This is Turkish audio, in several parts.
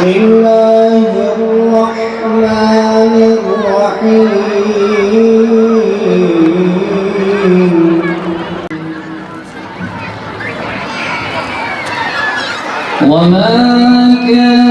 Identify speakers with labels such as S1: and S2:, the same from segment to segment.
S1: بسم الله الرحمن الرحيم
S2: وما كان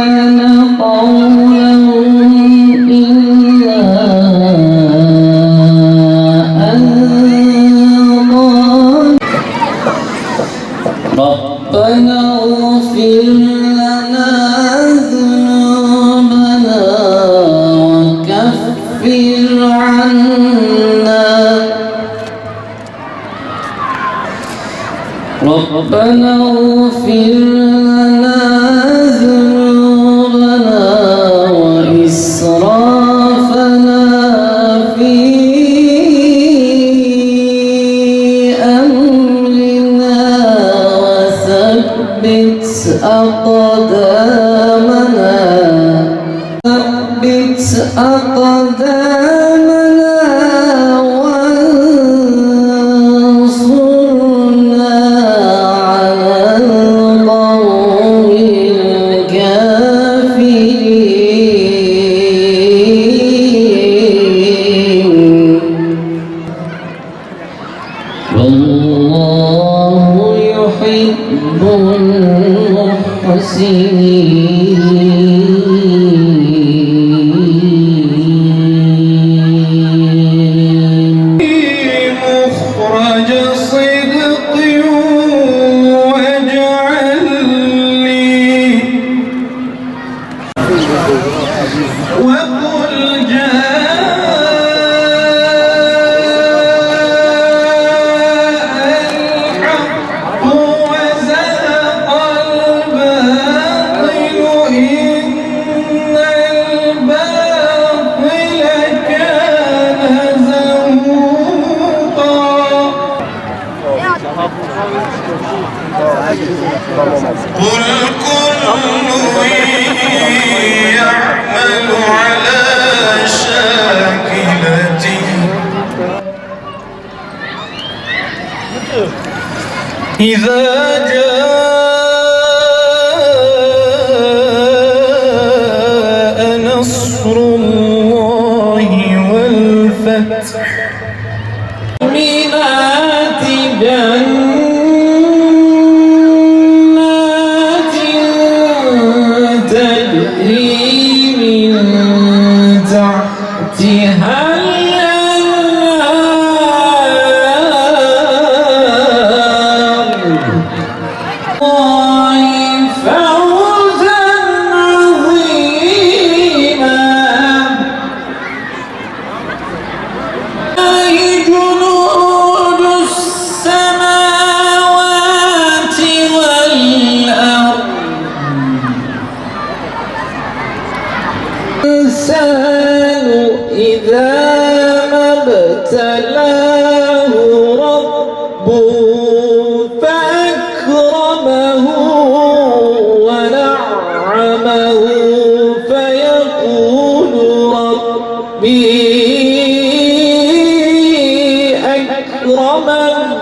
S2: kiramen.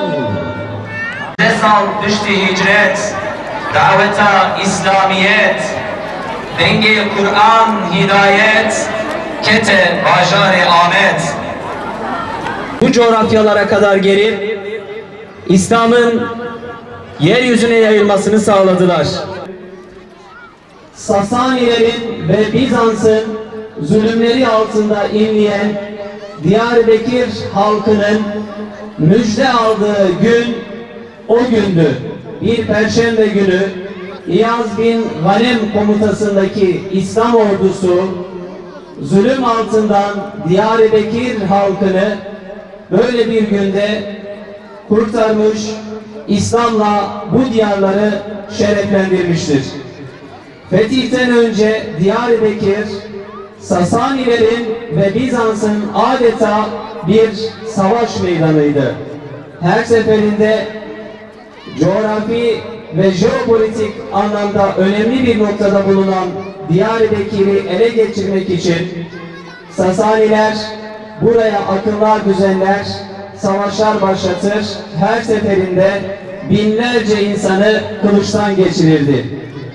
S3: Nesal düştü hicret, daveta İslamiyet, denge Kur'an hidayet, kete bajar Ahmet.
S4: Bu coğrafyalara kadar gelip İslam'ın yeryüzüne yayılmasını sağladılar. Sasanilerin ve Bizans'ın zulümleri altında inleyen Diyarbakır halkının müjde aldığı gün o gündü. Bir perşembe günü İyaz bin Ghanem komutasındaki İslam ordusu zulüm altından Diyarbakır halkını böyle bir günde kurtarmış, İslam'la bu diyarları şereflendirmiştir. Fetihten önce Diyarbakır, Sasanilerin ve Bizans'ın adeta bir savaş meydanıydı. Her seferinde coğrafi ve jeopolitik anlamda önemli bir noktada bulunan Diyarbakır'ı ele geçirmek için Sasaniler buraya akınlar düzenler, savaşlar başlatır, her seferinde binlerce insanı kılıçtan geçirirdi.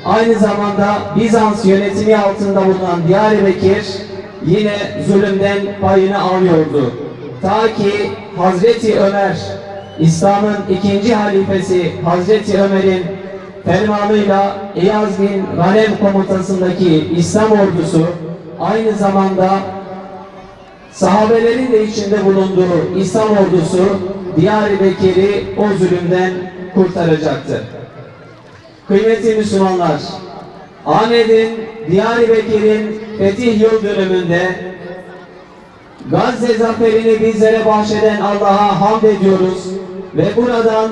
S4: Aynı zamanda Bizans yönetimi altında bulunan Diyarbakır yine zulümden payını alıyordu. Ta ki Hazreti Ömer, İslam'ın ikinci halifesi Hazreti Ömer'in fermanıyla İyaz bin Ghanem komutasındaki İslam ordusu aynı zamanda sahabelerin de içinde bulunduğu İslam ordusu Diyarbakır'ı o zulümden kurtaracaktı. Kıymetli Müslümanlar, Ahmet'in, Diyarbakır'ın fetih yıl dönümünde Gazze zaferini bizlere bahşeden Allah'a hamd ediyoruz ve buradan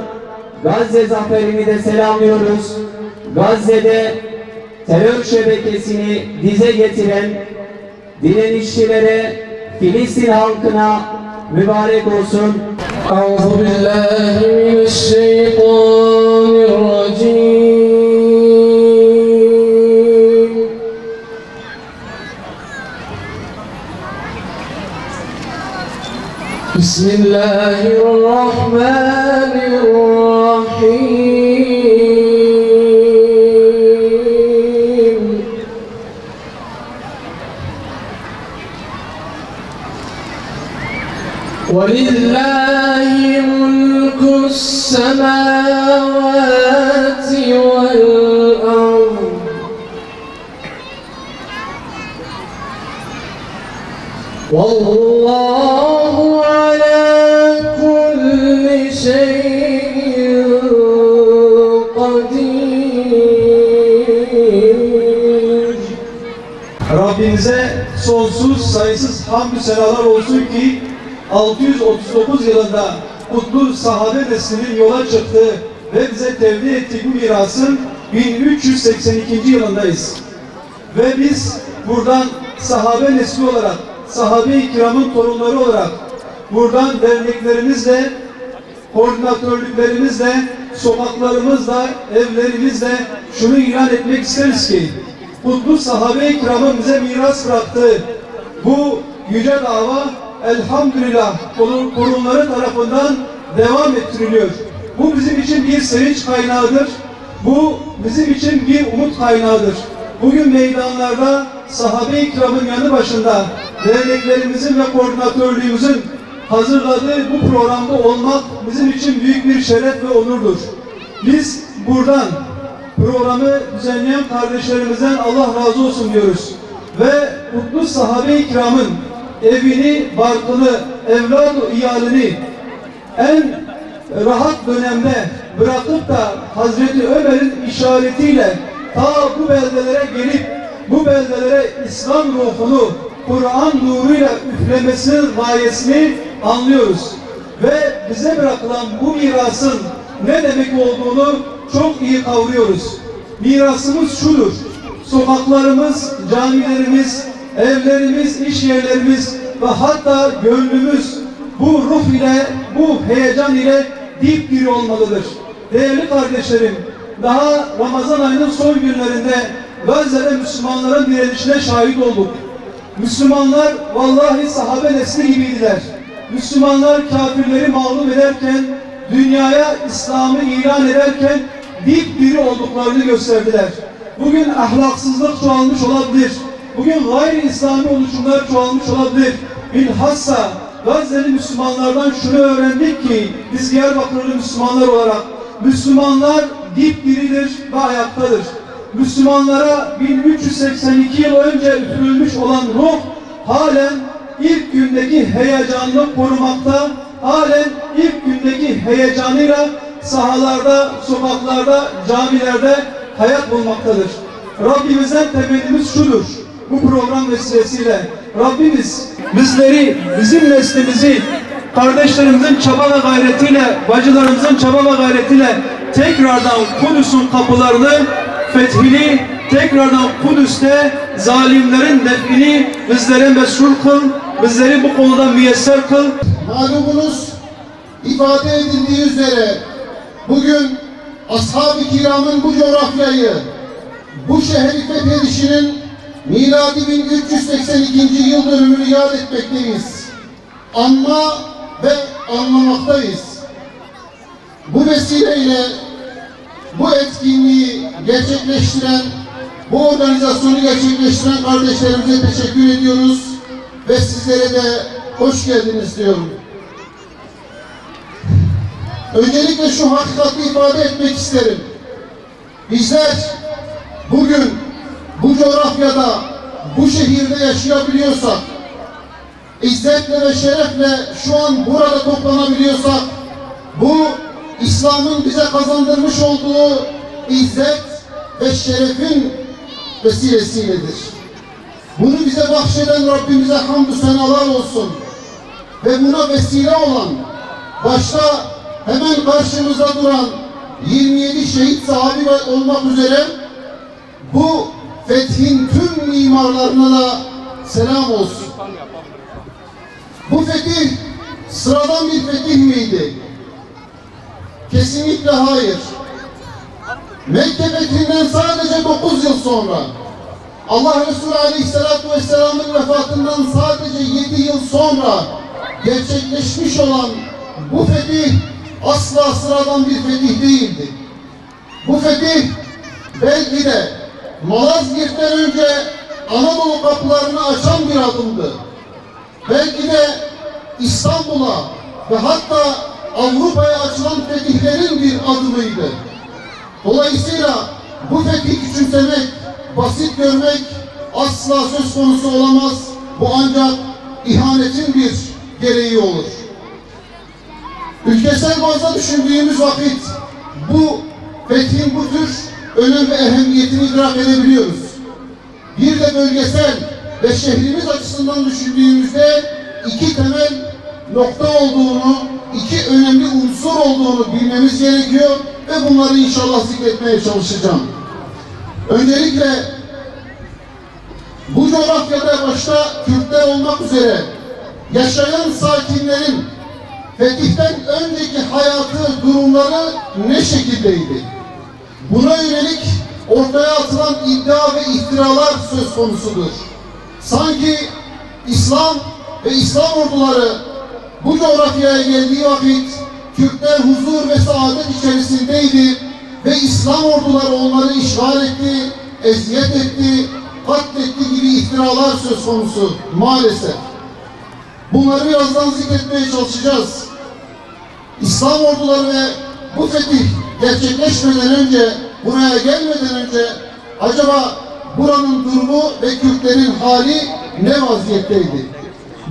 S4: Gazze zaferini de selamlıyoruz. Gazze'de terör şebekesini dize getiren direnişçilere, Filistin halkına mübarek olsun.
S2: Euzu billahi. بسم الله الرحمن الرحيم. ولله ملك السماوات والأرض. والله
S5: sonsuz sayısız hamdü senalar olsun ki 639 yılında kutlu sahabe neslinin yola çıktığı ve bize tevdi ettiği bu mirasın 1382. yılındayız. Ve biz buradan sahabe nesli olarak, sahabe-i kiramın torunları olarak buradan derneklerimizle, koordinatörlüklerimizle, sokaklarımızla, evlerimizle şunu ilan etmek isteriz ki kutlu sahabe-i kiramın bize miras bıraktığı bu yüce dava elhamdülillah korunları tarafından devam ettiriliyor. Bu bizim için bir sevinç kaynağıdır. Bu bizim için bir umut kaynağıdır. Bugün meydanlarda sahabe-i kiramın yanı başında derneklerimizin ve koordinatörlüğümüzün hazırladığı bu programda olmak bizim için büyük bir şeref ve onurdur. Biz buradan programı düzenleyen kardeşlerimizden Allah razı olsun diyoruz. Ve mutlu sahabe-i kiramın evini, barkını, evladı iyalini en rahat dönemde bırakıp da Hazreti Ömer'in işaretiyle ta bu beldelere gelip bu beldelere İslam ruhunu Kur'an nuruyla üflemesinin gayesini anlıyoruz. Ve bize bırakılan bu mirasın ne demek olduğunu çok iyi kavruyoruz. Mirasımız şudur. Sokaklarımız, camilerimiz, evlerimiz, iş yerlerimiz ve hatta gönlümüz bu ruh ile, bu heyecan ile dipdiri olmalıdır. Değerli kardeşlerim, daha Ramazan ayının son günlerinde Gazze'de Müslümanların direnişine şahit olduk. Müslümanlar vallahi sahabe nesli gibiydiler. Müslümanlar kafirleri mağlup ederken, dünyaya İslam'ı ilan ederken dipdiri olduklarını gösterdiler. Bugün ahlaksızlık çoğalmış olabilir. Bugün gayri İslami oluşumlar çoğalmış olabilir. Bilhassa Gazze'li Müslümanlardan şunu öğrendik ki biz Diyarbakırlı Müslümanlar olarak Müslümanlar dipdiridir ve ayaktadır. Müslümanlara 1382 yıl önce üfürülmüş olan ruh halen ilk gündeki heyecanını korumakta, halen ilk gündeki heyecanıyla sahalarda, sokaklarda, camilerde hayat bulmaktadır. Rabbimizden temennimiz şudur. Bu program vesilesiyle Rabbimiz bizleri, bizim neslimizi kardeşlerimizin çaba ve gayretiyle, bacılarımızın çaba ve gayretiyle tekrardan Kudüs'ün kapılarını fethini, tekrardan Kudüs'te zalimlerin defini bizlere meşhur kıl, bizleri bu konuda müyesser kıl.
S6: Malumunuz ifade edildiği üzere bugün ashab-ı kiramın bu coğrafyayı, bu şehri fethedişinin miladi 1382. yıl dönümünü yad etmekteyiz. Anma ve anlamaktayız. Bu vesileyle bu etkinliği gerçekleştiren, bu organizasyonu gerçekleştiren kardeşlerimize teşekkür ediyoruz ve sizlere de hoş geldiniz diyorum. Öncelikle şu hakikati ifade etmek isterim. Bizler bugün bu coğrafyada, bu şehirde yaşayabiliyorsak, izzetle ve şerefle şu an burada toplanabiliyorsak, bu İslam'ın bize kazandırmış olduğu izzet ve şerefin vesilesiyledir. Bunu bize bahşeden Rabbimize hamdü senalar olsun. Ve buna vesile olan, başta hemen karşımızda duran 27 şehit sahabi ve olmak üzere bu fethin tüm mimarlarına da selam olsun. Bu fetih sıradan bir fetih miydi? Kesinlikle hayır. Mekke fethinden sadece 9 yıl sonra Allah Resulü Aleyhisselatü Vesselam'ın vefatından sadece 7 yıl sonra gerçekleşmiş olan bu fetih asla sıradan bir fetih değildi. Bu fetih belki de Malazgirt'ten önce Anadolu kapılarını açan bir adımdı. Belki de İstanbul'a ve hatta Avrupa'ya açılan fetihlerin bir adımıydı. Dolayısıyla bu fethi küçümsemek, basit görmek asla söz konusu olamaz. Bu ancak ihanetin bir gereği olur. Ülkesel bazda düşündüğümüz vakit bu fethin bu tür önem ve ehemmiyetini idrak edebiliyoruz. Bir de bölgesel ve şehrimiz açısından düşündüğümüzde iki temel nokta olduğunu, iki önemli unsur olduğunu bilmemiz gerekiyor ve bunları inşallah zikretmeye çalışacağım. Öncelikle bu coğrafyada başta Kürtler olmak üzere yaşayan sakinlerin fetihten önceki hayatı, durumları ne şekildeydi? Buna yönelik ortaya atılan iddia ve iftiralar söz konusudur. Sanki İslam ve İslam orduları bu coğrafyaya geldiği vakit Kürtler huzur ve saadet içerisindeydi ve İslam orduları onları işgal etti, eziyet etti, katletti gibi iftiralar söz konusu maalesef. Bunları birazdan zikretmeye çalışacağız. İslam orduları ve bu fetih gerçekleşmeden önce, buraya gelmeden önce acaba buranın durumu ve Kürtlerin hali ne vaziyetteydi?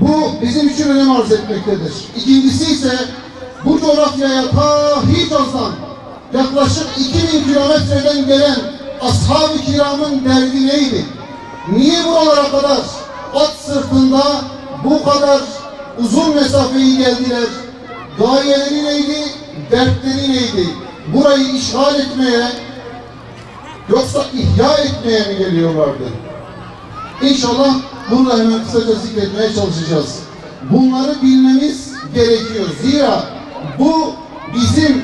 S6: Bu bizim için önem arz etmektedir. İkincisi ise bu coğrafyaya ta Hicaz'dan yaklaşık 2000 kilometreden gelen ashab-ı kiramın derdi neydi? Niye buralara kadar at sırtında bu kadar uzun mesafeyi geldiler? Gayeleri neydi? Dertleri neydi? Burayı işgal etmeye yoksa ihya etmeye mi geliyorlardı? İnşallah bunu da hemen kısaca zikretmeye çalışacağız. Bunları bilmemiz gerekiyor. Zira bu bizim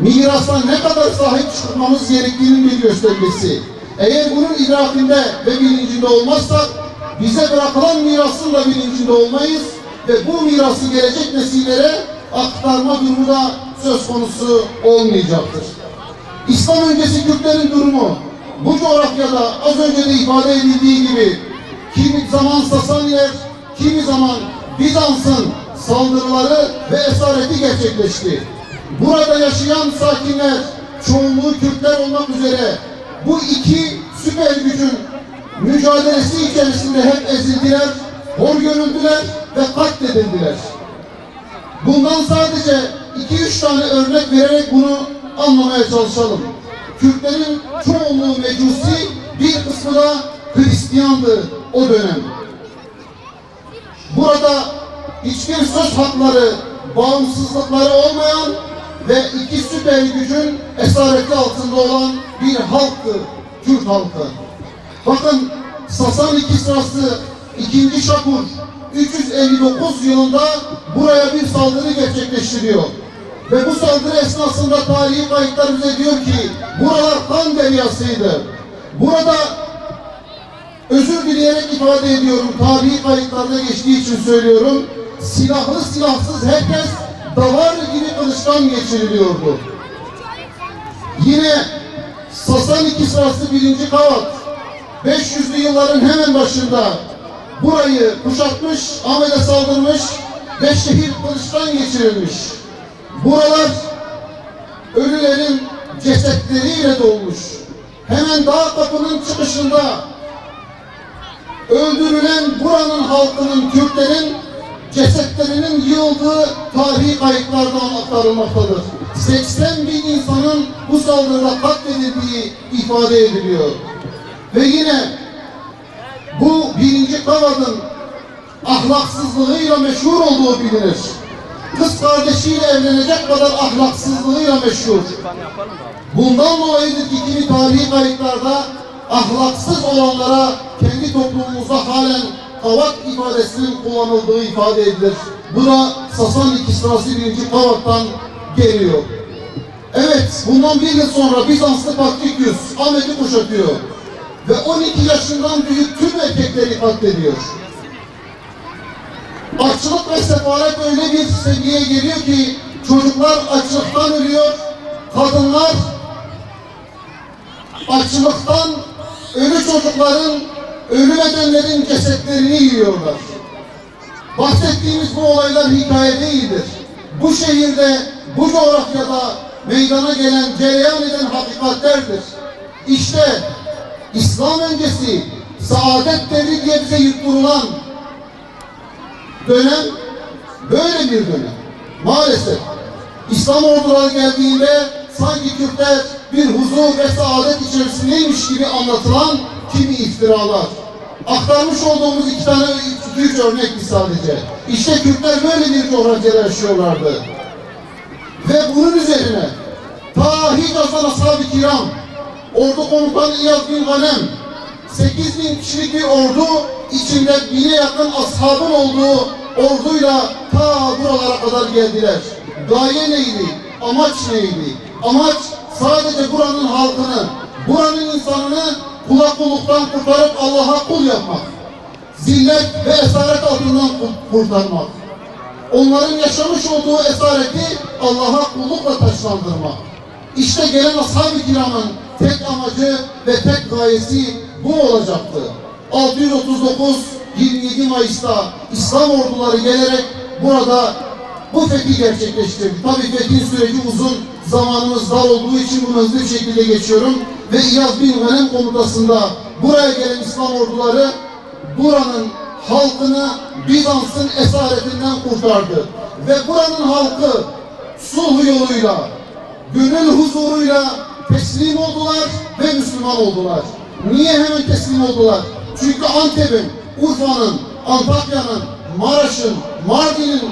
S6: mirasa ne kadar sahip çıkmamız gerektiğinin bir göstergesi. Eğer bunun idrakinde ve bilincinde olmazsak bize bırakılan mirasın da bilincinde olmayız ve bu mirası gelecek nesillere aktarma durumu da söz konusu olmayacaktır. İslam öncesi Kürtlerin durumu bu coğrafyada az önce de ifade edildiği gibi kimi zaman Sasaniyer, kimi zaman Bizans'ın saldırıları ve esareti gerçekleşti. Burada yaşayan sakinler, çoğunluğu Kürtler olmak üzere bu iki süper gücün mücadelesi içerisinde hep ezildiler, hor görüldüler ve katledildiler. Bundan sadece iki üç tane örnek vererek bunu anlamaya çalışalım. Kürtlerin çoğunluğu mecusi, bir kısmı da Hristiyandı o dönem. Burada hiçbir söz hakları, bağımsızlıkları olmayan ve iki süper gücün esareti altında olan bir halktı, Kürt halkı. Bakın Sasani Kisrası 2. Şakur 359 yılında buraya bir saldırı gerçekleştiriyor. Ve bu saldırı esnasında tarihi kayıtlar bize diyor ki buralar kan deryasıydı. Burada özür dileyerek ifade ediyorum. Tarihi kayıtlarda geçtiği için söylüyorum. Silahlı silahsız herkes davar gibi kılıçtan geçiriliyordu. Yine Sasaniki sırası birinci Kavat 500'lü yılların hemen başında burayı kuşatmış, Ahmet'e saldırmış ve şehir kılıçtan geçirilmiş. Buralar ölülerin cesetleriyle dolmuş. Hemen dağ kapının çıkışında öldürülen buranın halkının, Kürtlerin cesetlerinin yığıldığı tarihi kayıtlardan aktarılmaktadır. 80 bin insanın bu saldırıda katledildiği ifade ediliyor. Ve yine bu birinci Kavad'ın ahlaksızlığıyla meşhur olduğu bilinir. Kız kardeşiyle evlenecek kadar ahlaksızlığıyla meşhur. Bundan dolayıdır ki kimi tarihi kayıtlarda ahlaksız olanlara kendi toplumumuzda halen kavat ifadesinin kullanıldığı ifade edilir. Bu da Sasaniki sırası birinci kavattan geliyor. Evet, bundan bir yıl sonra Bizanslı Paktikyus Ahmet'i kuşatıyor. Ve 12 yaşından büyük tüm erkekleri katlediyor. Açlık ve sefalet öyle bir seviyeye geliyor ki çocuklar açlıktan ölüyor, kadınlar açlıktan ölü çocukların, ölü bedenlerin cesetlerini yiyorlar. Bahsettiğimiz bu olaylar hikaye değildir. Bu şehirde, bu coğrafyada meydana gelen, cereyan eden hakikatlerdir. İşte İslam öncesi saadet devri diye bize yutturulan dönem böyle bir dönem. Maalesef İslam orduları geldiğinde sanki Kürtler bir huzur ve saadet içerisindeymiş gibi anlatılan kimi iftiralar. Aktarmış olduğumuz iki tane, iki üç örnek bir sadece. İşte Kürtler böyle bir coğrafyada yaşıyorlardı. Ve bunun üzerine ta Hicaz'dan ashab-ı kiram, ordu komutanı İyaz bin Ganem, 8 bin kişilik bir ordu içinde bine yakın ashabın olduğu orduyla ta buralara kadar geldiler. Gaye neydi? Amaç neydi? Amaç sadece buranın halkını, buranın insanını kula kurtarıp Allah'a kul yapmak. Zillet ve esaret altından ku- kurtarmak. Onların yaşamış olduğu esareti Allah'a kullukla taşlandırmak. İşte gelen ashab-ı kiramın tek amacı ve tek gayesi bu olacaktı. 639 27 Mayıs'ta İslam orduları gelerek burada bu fethi gerçekleştirdi. Tabii fethin süreci uzun, zamanımız dar olduğu için bunu hızlı bir şekilde geçiyorum. Ve İyaz bin Ghanem komutasında buraya gelen İslam orduları buranın halkını Bizans'ın esaretinden kurtardı. Ve buranın halkı sulh yoluyla, gönül huzuruyla teslim oldular ve Müslüman oldular. Niye hemen teslim oldular? Çünkü Antep'in, Urfa'nın, Antakya'nın, Maraş'ın, Mardin'in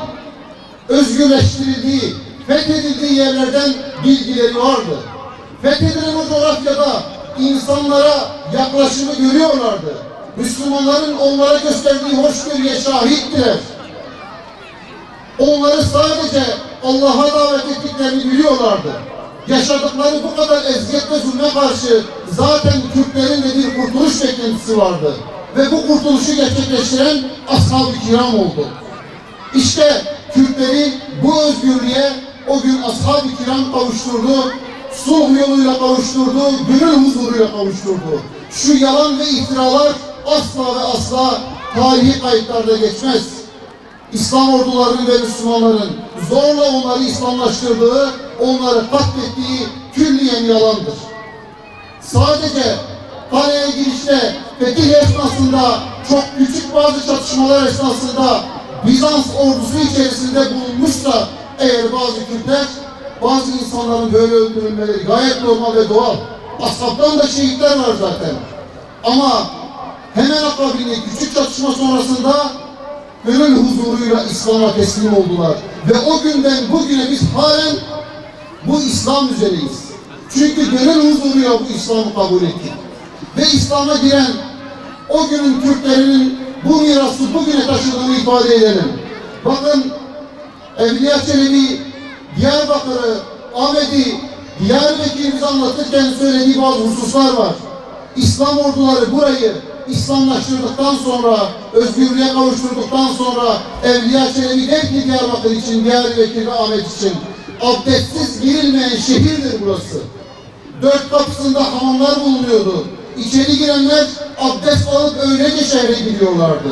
S6: özgürleştirildiği, fethedildiği yerlerden bilgileri vardı. Fethedilen o coğrafyada insanlara yaklaşımı görüyorlardı. Müslümanların onlara gösterdiği hoşgörüye şahittiler. Onları sadece Allah'a davet ettiklerini biliyorlardı. Yaşadıkları bu kadar eziyet ve zulme karşı zaten Kürtlerin de bir kurtuluş beklentisi vardı. Ve bu kurtuluşu gerçekleştiren ashab-ı kiram oldu. İşte Kürtleri bu özgürlüğe o gün ashab-ı kiram kavuşturdu, sulh yoluyla kavuşturdu, gönül huzuruyla kavuşturdu. Şu yalan ve iftiralar asla ve asla tarihi kayıtlarda geçmez. İslam ordularının ve Müslümanların zorla onları İslamlaştırdığı, onları katlettiği külliyen yalandır. Sadece kaleye girişte fetih esnasında çok küçük bazı çatışmalar esnasında Bizans ordusu içerisinde bulunmuşsa eğer bazı Kürtler bazı insanların böyle öldürülmeleri gayet normal ve doğal. Ashabtan da şehitler var zaten. Ama hemen akabinde küçük çatışma sonrasında gönül huzuruyla İslam'a teslim oldular. Ve o günden bugüne biz halen bu İslam üzereyiz. Çünkü gönül huzuruyla bu İslam'ı kabul ettik. Ve İslam'a giren o günün Türklerinin bu mirası bugüne taşıdığını ifade edelim. Bakın Evliya Çelebi Diyarbakır'ı, Ahmet'i, Diyarbakır'ı anlatırken söylediği bazı hususlar var. İslam orduları burayı İslamlaştırdıktan sonra, özgürlüğe kavuşturduktan sonra Evliya Çelebi der ki Diyarbakır için, Diyarbakır ve Ahmet için abdestsiz girilmeyen şehirdir burası. Dört kapısında hamamlar bulunuyordu. İçeri girenler abdest alıp öylece şehre gidiyorlardı.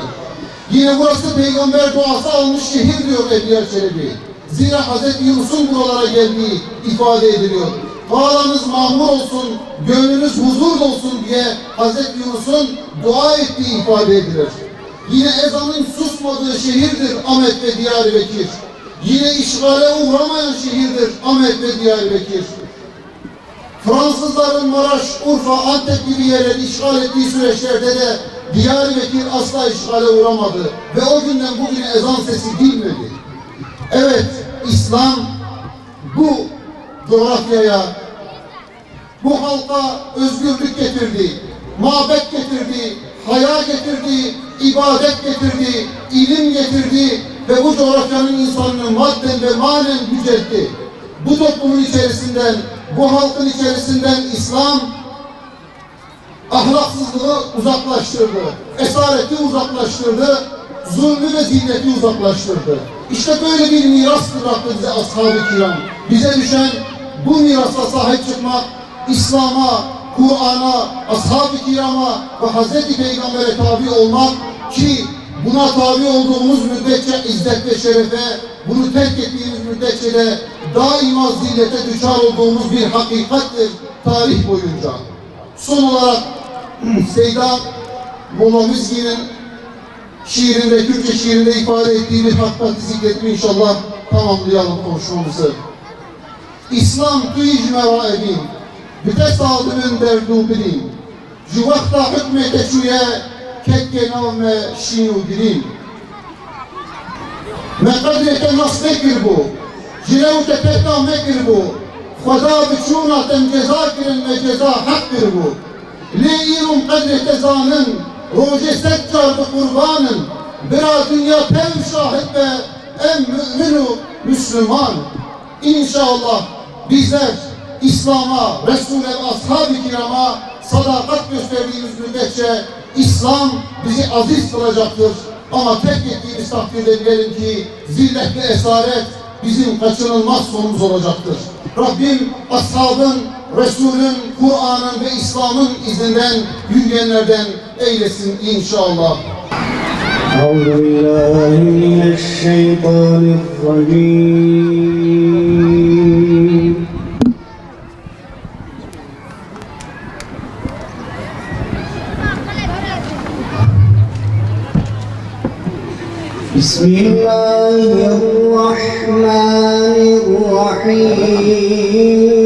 S6: Yine burası peygamber duası almış şehir diyor Evliya Çelebi. Zira Hz. Yunus'un buralara geldiği ifade ediliyor. Bağlanız mamur olsun, gönlünüz huzur olsun diye Hz. Yunus'un dua ettiği ifade edilir. Yine ezanın susmadığı şehirdir Ahmet ve Diyarbakır. Yine işgale uğramayan şehirdir Ahmet ve Diyarbakır. Fransızların Maraş, Urfa, Antep gibi yerleri işgal ettiği süreçlerde de Diyarbakır asla işgale uğramadı ve o günden bugüne ezan sesi dinmedi. Evet, İslam bu coğrafyaya, bu halka özgürlük getirdi, mabet getirdi, haya getirdi, ibadet getirdi, ilim getirdi ve bu coğrafyanın insanını madden ve manen yüceltti. Bu toplumun içerisinden, bu halkın içerisinden İslam ahlaksızlığı uzaklaştırdı, esareti uzaklaştırdı, zulmü ve zihneti uzaklaştırdı. İşte böyle bir miras bıraktı bize ashab-ı kiram. Bize düşen bu mirasa sahip çıkmak, İslam'a, Kur'an'a, ashab-ı kirama ve Hazreti Peygamber'e tabi olmak ki buna tabi olduğumuz müddetçe izzet ve şerefe, bunu terk ettiğimiz müddetçe de daima zillete düşar olduğumuz bir hakikattir tarih boyunca. Son olarak Seyda Molla Müzgi'nin şiirinde, Türkçe şiirinde ifade ettiği bir hakikati zikretme inşallah tamamlayalım konuşmamızı. İslam tu icmera edin, bite sadımın derdu bilin, ju vakta hükmete şuye kekke navme şinu girin. Me kadrete nas nekir bu, jilev te pekna mekir bu, Bu. Lê îrom qedrê te zanin, rojê sed car bi qurbanin, bira dünya pev şahit ve em mümin û Müslüman. İnşallah bizler İslam'a, Resul'e ashab-ı kirama sadakat gösterdiğimiz müddetçe İslam bizi aziz kılacaktır. Ama tek ettiğimiz takdirde bilelim ki zillet ve esaret bizim kaçınılmaz sonumuz olacaktır. Rabbim ashabın, Resul'ün, Kur'an'ın ve İslam'ın izinden yürüyenlerden eylesin inşallah.
S2: أعوذ بالله من الشيطان الرجيم بسم الله الرحمن الرحيم
S7: الْمُبِينَ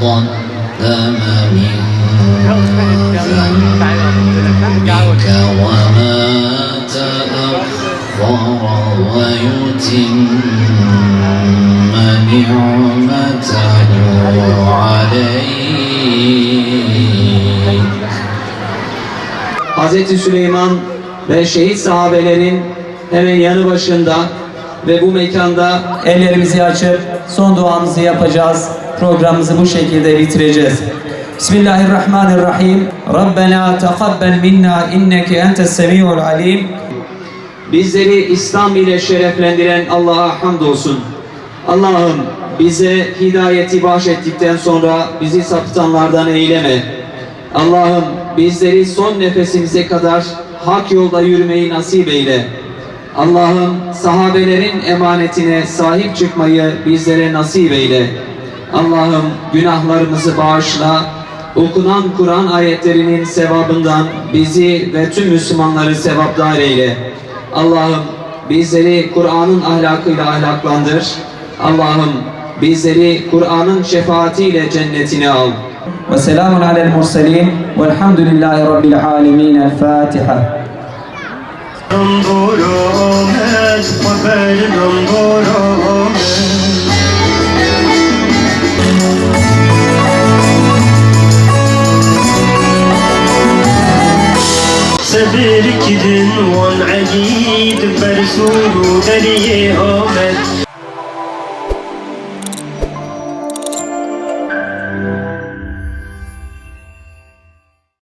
S7: تقدم من ذنبك وما تأخر ويتم نعمته عليك
S4: Hz. Süleyman ve şehit sahabelerin hemen yanı başında ve bu mekanda ellerimizi açıp son duamızı yapacağız. Programımızı bu şekilde bitireceğiz. Bismillahirrahmanirrahim. Rabbena taqabbel minna inneke entes semiul alim. Bizleri İslam ile şereflendiren Allah'a hamdolsun. Allah'ım bize hidayeti bahşettikten sonra bizi sapıtanlardan eyleme. Allah'ım bizleri son nefesimize kadar hak yolda yürümeyi nasip eyle. Allah'ım sahabelerin emanetine sahip çıkmayı bizlere nasip eyle. Allah'ım günahlarımızı bağışla. Okunan Kur'an ayetlerinin sevabından bizi ve tüm Müslümanları sevaplar eyle. Allah'ım bizleri Kur'an'ın ahlakıyla ahlaklandır. Allah'ım bizleri Kur'an'ın şefaatiyle cennetine al. Ve selamun alel murselin velhamdülillahi rabbil alemin. El Fatiha.
S8: سبر كدن وان عقيد برسول دري آمد